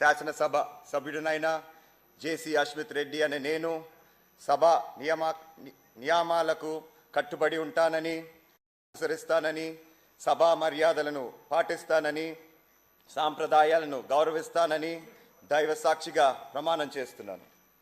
శాసనసభ సభ్యుడినైన జేసీ అశ్విత్ రెడ్డి అనే నేను సభ నియమా నియామాలకు కట్టుబడి ఉంటానని అనుసరిస్తానని సభా మర్యాదలను పాటిస్తానని సాంప్రదాయాలను గౌరవిస్తానని దైవ సాక్షిగా ప్రమాణం చేస్తున్నాను.